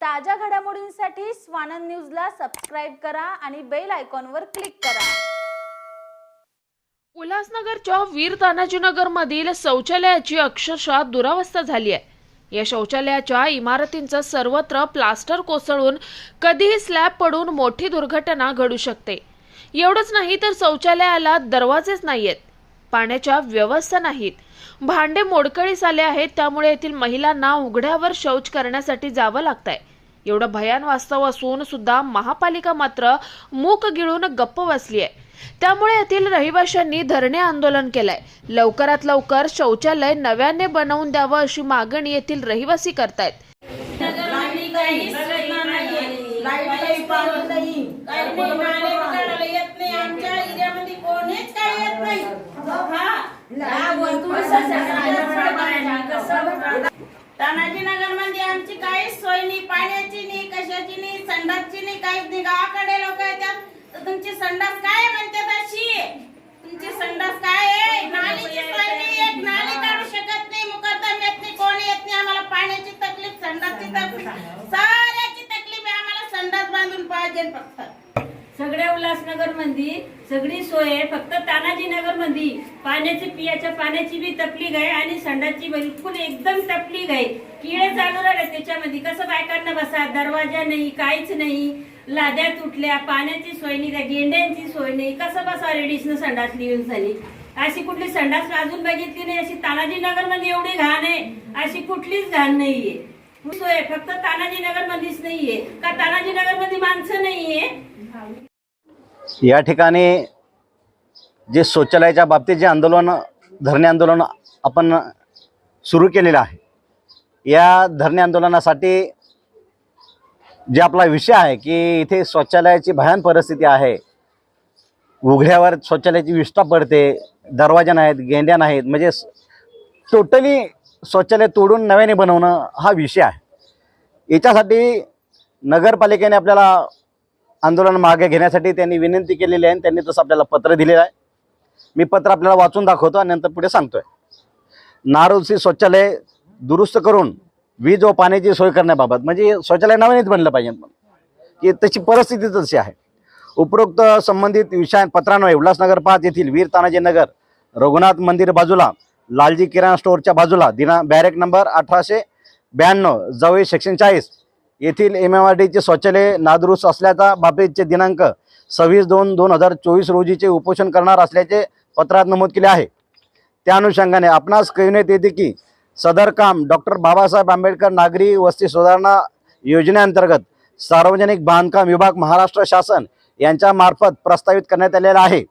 ताज्या घडामोडींसाठी स्वानंद न्यूजला सबस्क्राईब करा आणि बेल आयकॉनवर क्लिक करा. उल्हासनगरच्या वीर तानाजीनगर मधील शौचालयाची अक्षरशः दुरावस्था झाली आहे. या शौचालयाच्या इमारतींचं सर्वत्र प्लास्टर कोसळून कधीही स्लॅब पडून मोठी दुर्घटना घडू शकते. एवढंच नाही तर शौचालयाला दरवाजेच नाहीयेत. पाण्याच्या व्यवस्था नाहीत. भांडे मोडकळीस आले आहेत त्यामुळे येथील महिलांना उघड्यावर शौच करण्यासाठी जावं लागतंय. एवढं भयान वास्तव असून सुद्धा महापालिका मात्र मूक गिळून गप्प बसली आहे त्यामुळे येथील रहिवाशांनी धरणे आंदोलन केलंय. लवकरात लवकर शौचालय नव्याने बनवून द्यावं अशी मागणी येथील रहिवासी करतायत. काही सुविधा नाहीये. लाइट काही पाणी नाही. काही नाही. नाले काढायला येत नाही. आमच्या एरियामध्ये कोणीच काही येत नाही. हा. हा, वरतून तानाजी नगरमध्ये आमची काहीच सोय नाही पाण्याची नाही कशाची नाही संडासची नाही काहीच नाही. गावाकडे लोक येतात तर तुमची संडास काय म्हणतात अशी? तुमची संडास काय आहे? नालीची सोय नाही एक नाली काढू शकत नाही मुकरदम येत नाही कोणी येत नाही. आम्हाला पाण्याची तकलीफ संडासची तकलीफ. साऱ्याची तकलीफ आहे. आम्हाला संडास बांधून पाहिजे फक्त. सगळ्या उल्हासनगरमध्ये सगळी सोय आहे फक्त तानाजी नगरमध्ये पाण्याची पियाच्या पाण्याची बी तकलीफ आहे आणि संडासची बिलकुल एकदम तपली आहे किळे चालू राहिले त्याच्यामध्ये. कसं बायकांना बसा दरवाजा नाही काहीच नाही. लाद्या तुटल्या पाण्याची सोय नाही त्या गेंड्यांची सोय नाही. कसं बसा लेडीजनं संडास लिहून झाली. अशी कुठली संडास अजून बघितली नाही अशी तानाजी नगरमध्ये एवढी घाण आहे. अशी कुठलीच घाण नाहीये. सोय फक्त तानाजी नगर मध्येच नाहीये. का तानाजी नगरमध्ये माणसं नाहीये? या ठिकाणी जे शौचालयाच्या बाबतीत जे आंदोलन धरणे आंदोलन आपण सुरू केलेलं आहे या धरणे आंदोलनासाठी जे आपला विषय आहे की इथे शौचालयाची भयान परिस्थिती आहे उघड्यावर शौचालयाची विष्ठा पडते दरवाजा नाहीत गेंड्या नाहीत म्हणजे टोटली शौचालय तोडून नव्याने बनवणं हा विषय आहे. याच्यासाठी नगरपालिकेने आपल्याला आंदोलन मागे घेण्यासाठी त्यांनी विनंती केलेली आहे आणि त्यांनी तसं आपल्याला पत्र दिलेलं आहे. मी पत्र आपल्याला वाचून दाखवतो आणि नंतर पुढे सांगतोय. नारोलची शौचालय दुरुस्त करून वीज व पाण्याची सोय करण्याबाबत म्हणजे शौचालय नव्यानेच बनलं पाहिजे की तशी परिस्थिती तशी आहे. उपरोक्त संबंधित विषय पत्रान्वये उल्हासनगर पाच येथील वीर तानाजी नगर रघुनाथ मंदिर बाजूला लालजी किराणा स्टोअरच्या बाजूला दिना बॅरेक नंबर अठराशे ब्याण्णव जवळ सेक्शन चाळीस येथील एम एम आर डीचे शौचालय नादुरुस्त असल्याचा बाबतीतचे दिनांक सव्वीस दोन दोन हजार चोवीस रोजीचे उपोषण करणार असल्याचे पत्रात नमूद केले आहे. त्या अनुषंगाने आपणास कळविण्यात येते की सदर काम डॉक्टर बाबासाहेब आंबेडकर नागरी वस्ती सुधारणा योजनेअंतर्गत सार्वजनिक बांधकाम विभाग महाराष्ट्र शासन यांच्या मार्फत प्रस्तावित करण्यात आलेलं आहे.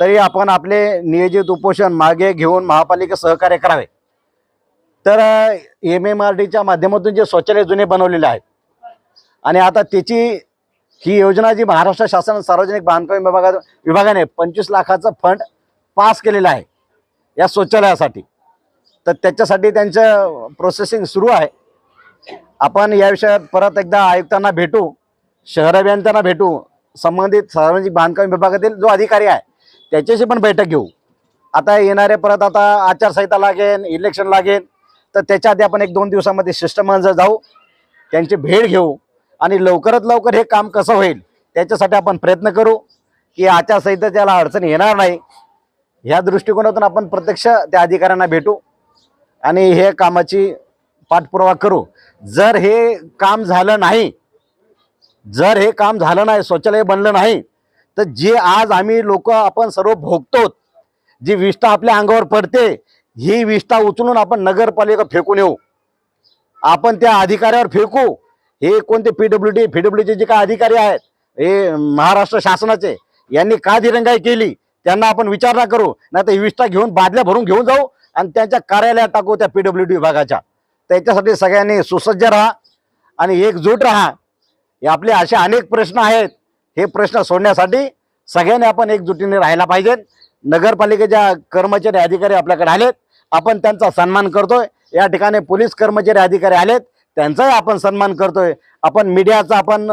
तरी आपण आपले नियोजित उपोषण मागे घेऊन महापालिका सहकार्य करावे. तर एम एम आर डीच्या माध्यमातून जे शौचालय जुने बनवलेले आहेत. आणि आता त्याची ही योजना जी महाराष्ट्र शासन सार्वजनिक बांधकाम विभागा विभागाने पंचवीस लाखाचं फंड पास केलेलं आहे या शौचालयासाठी तर त्याच्यासाठी त्यांचं प्रोसेसिंग सुरू आहे. आपण या विषयात परत एकदा आयुक्तांना भेटू शहर अभियंत्यांना भेटू. संबंधित सार्वजनिक बांधकाम विभागातील जो अधिकारी आहे त्याच्याशी पण बैठक घेऊ. आता येणारे परत आता आचारसंहिता लागेल इलेक्शन लागेल. तर त्याच्या आधी आपण एक दोन दिवसामध्ये शिष्टमंडळ जाऊ त्यांची भेट घेऊ आणि लवकरात लवकर हे काम कसं होईल त्याच्यासाठी आपण प्रयत्न करू की आचारसंहिता त्याला अडचण येणार नाही. ह्या दृष्टिकोनातून आपण प्रत्यक्ष त्या अधिकाऱ्यांना भेटू आणि हे कामाची पाठपुरावा करू. जर हे काम झालं नाही जर हे काम झालं नाही शौचालय बनलं नाही तर जे आज आम्ही लोक आपण सर्व भोगतो जी विष्ठा आपल्या अंगावर पडते ही विष्ठा उचलून आपण नगरपालिका फेकून येऊ. आपण त्या अधिकाऱ्यावर फेकू. हे कोणते पीडब्ल्यू डी पीडब्ल्यूचे जे काय अधिकारी आहेत हे महाराष्ट्र शासनाचे यांनी का दिरंगाई केली? त्यांना आपण विचारणा करू. नाही तर विष्ठा घेऊन बादल्या भरून घेऊन जाऊ आणि त्यांच्या कार्यालयात टाकू त्या पीडब्ल्यू डी विभागाच्या. त्याच्यासाठी सगळ्यांनी सुसज्ज राहा आणि एकजूट राहा. हे आपले असे अनेक प्रश्न आहेत. हे प्रश्न सोडण्यासाठी सगळ्यांनी आपण एकजुटीने राहायला पाहिजे नगरपालिकेच्या कर्मचारी अधिकारी आपल्याकडे आलेत. आपण त्यांचा सन्मान करतोय. या ठिकाणी पोलीस कर्मचारी अधिकारी आलेत. त्यांचाही आपण सन्मान करतोय. आपण मीडियाचा आपण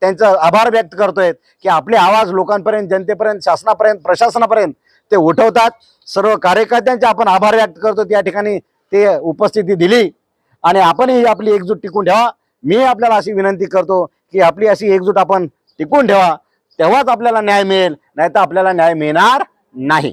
त्यांचा आभार व्यक्त करतोय की आपले आवाज लोकांपर्यंत जनतेपर्यंत शासनापर्यंत प्रशासनापर्यंत ते उठवतात. सर्व कार्यकर्त्यांचे आपण आभार व्यक्त करतो. या ठिकाणी ते उपस्थिती दिली. आणि आपणही आपली एकजूट टिकून ठेवा. मी आपल्याला अशी विनंती करतो की आपली अशी एकजूट आपण टिकून ठेवा. तेव्हाच आपल्याला न्याय मिळेल. नाहीतर आपल्याला न्याय मिळणार नाही.